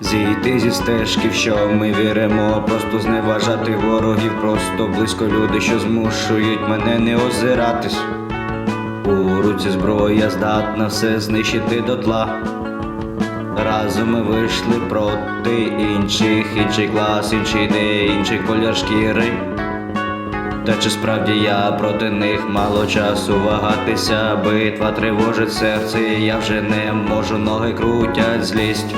Зійти зі стежки, в що ми віримо, просто зневажати ворогів, просто близько люди, що змушують мене не озиратись. У руці зброя здатна все знищити дотла. Разом ми вийшли проти інших, інший клас, інший ідеї, інший колір шкіри. Та чи справді я проти них мало часу вагатися, битва тривожить серце, я вже не можу, ноги крутять злість.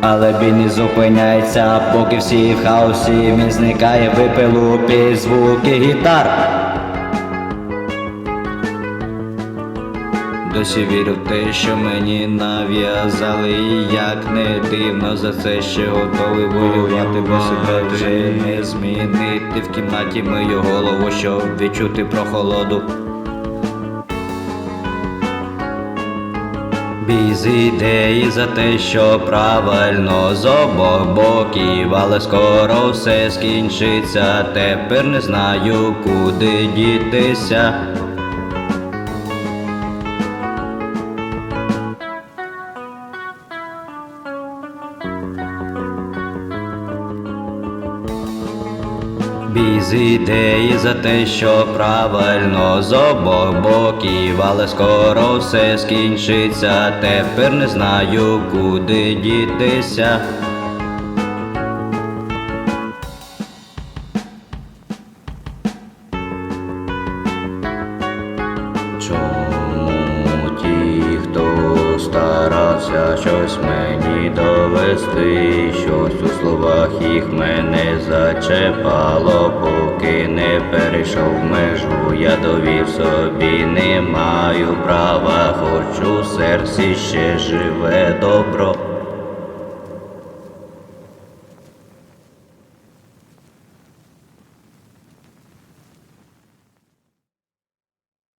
Але біль не зупиняється, поки всі в хаосі він зникає випилу під звуки гітар. Досі вірю в те, що мені нав'язали, і як не дивно за це ще готовий воювати, бо себе вже не змінити в кімнаті мою голову, щоб відчути прохолоду. Бій з ідеї за те, що правильно з обох боків, але скоро все скінчиться. Тепер не знаю, куди дітися. Бій з ідеї за те, що правильно з обох боків, але скоро все скінчиться. Тепер не знаю, куди дітися. Старався щось мені довести, щось у словах їх мене зачепало, поки не перейшов межу, я довів собі, не маю права, хоч у серці ще живе добро.